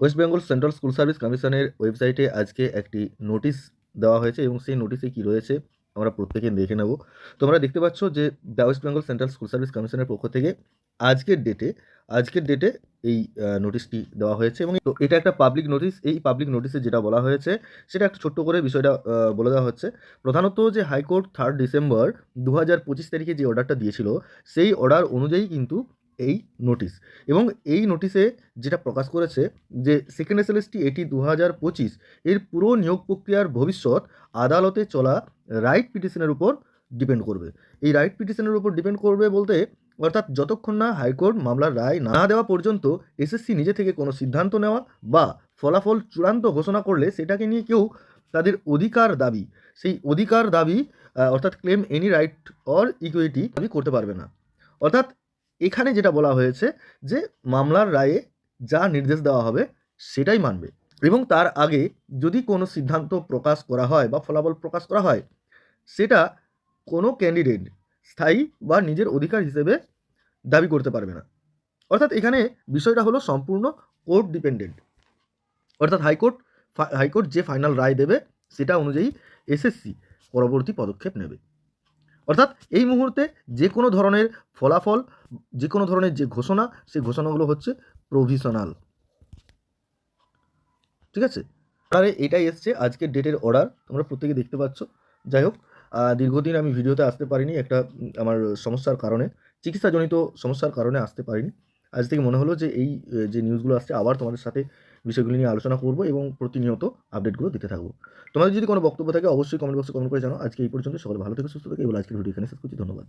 West Bengal central school service কমিশনের ওয়েবসাইটে আজকে একটি নোটিশ দেওয়া হয়েছে এবং সেই নোটিশে কী রয়েছে আমরা প্রত্যেকে দেখে নেব। তোমরা দেখতে পাচ্ছ যে West Bengal central school service কমিশনের পক্ষ থেকে আজকের ডেটে আজকের ডেটে এই নোটিশটি দেওয়া হয়েছে এবং এটা একটা পাবলিক নোটিশ এই পাবলিক নোটিশে যেটা বলা হয়েছে, সেটা একটা ছোট্ট করে বিষয়টা বলে দেওয়া হচ্ছে। প্রধানত যে হাইকোর্ট থার্ড ডিসেম্বর দু হাজার পঁচিশ তারিখে যে অর্ডারটা দিয়েছিল, সেই অর্ডার অনুযায়ী কিন্তু এই নোটিশ এবং এই নোটিশে যেটা প্রকাশ করেছে যে সেকেন্ড এসএলএসটি এটি দু হাজার পঁচিশ, এর পুরো নিয়োগ প্রক্রিয়ার ভবিষ্যৎ আদালতে চলা রাইট পিটিশনের উপর ডিপেন্ড করবে। এই রাইট পিটিশনের উপর ডিপেন্ড করবে বলতে অর্থাৎ যতক্ষণ না হাইকোর্ট মামলার রায় না দেওয়া পর্যন্ত এসএসসি নিজে থেকে কোনো সিদ্ধান্ত নেওয়া বা ফলাফল চূড়ান্ত ঘোষণা করলে সেটাকে নিয়ে কেউ তাদের অধিকার দাবি, সেই অধিকার দাবি অর্থাৎ claim any right or equity দাবি করতে পারবে না। অর্থাৎ এখানে যেটা বলা হয়েছে যে মামলার রায়ে যা নির্দেশ দেওয়া হবে সেটাই মানবে। এবং তার আগে যদি কোনো সিদ্ধান্ত প্রকাশ করা হয় বা ফলাফল প্রকাশ করা হয়, সেটা কোনো ক্যান্ডিডেট স্থায়ী বা নিজের অধিকার হিসেবে দাবি করতে পারবে না। অর্থাৎ এখানে বিষয়টা হলো সম্পূর্ণ কোর্ট ডিপেন্ডেন্ট। অর্থাৎ হাইকোর্ট হাইকোর্ট যে ফাইনাল রায় দেবে, সেটা অনুযায়ী এসএসসি পরবর্তী পদক্ষেপ নেবে। অর্থাৎ এই মুহূর্তে যে কোনো ধরনের ফলাফল যে কোনো ধরনের যে ঘোষণা, সেই ঘোষণাগুলো হচ্ছে প্রভিশনাল ঠিক আছে? অর্ডারে এটাই এসছে আজকের ডেটের অর্ডার তোমরা প্রত্যেকে দেখতে পাচ্ছ। যাই হোক দীর্ঘদিন আমি ভিডিওতে আসতে পারিনি, একটা আমার সমস্যার কারণে, চিকিৎসাজনিত সমস্যার কারণে আসতে পারিনি। আজ থেকে মনে হলো যে এই যে নিউজগুলো আসছে, আবার তোমাদের সাথে বিষয়গুলি নিয়ে আলোচনা করব এবং প্রতিনিয়ত আপডেটগুলো দিতে থাকব। তোমাদের যদি কোনো বক্তব্য থাকে, অবশ্যই কমেন্ট বক্সে কমেন্ট করে জানো আজকে এই পর্যন্ত সকলে ভালো থেকে, সুস্থ থাকে। এবং আজকের ভিডিও এখানে শেষ করছি। ধন্যবাদ।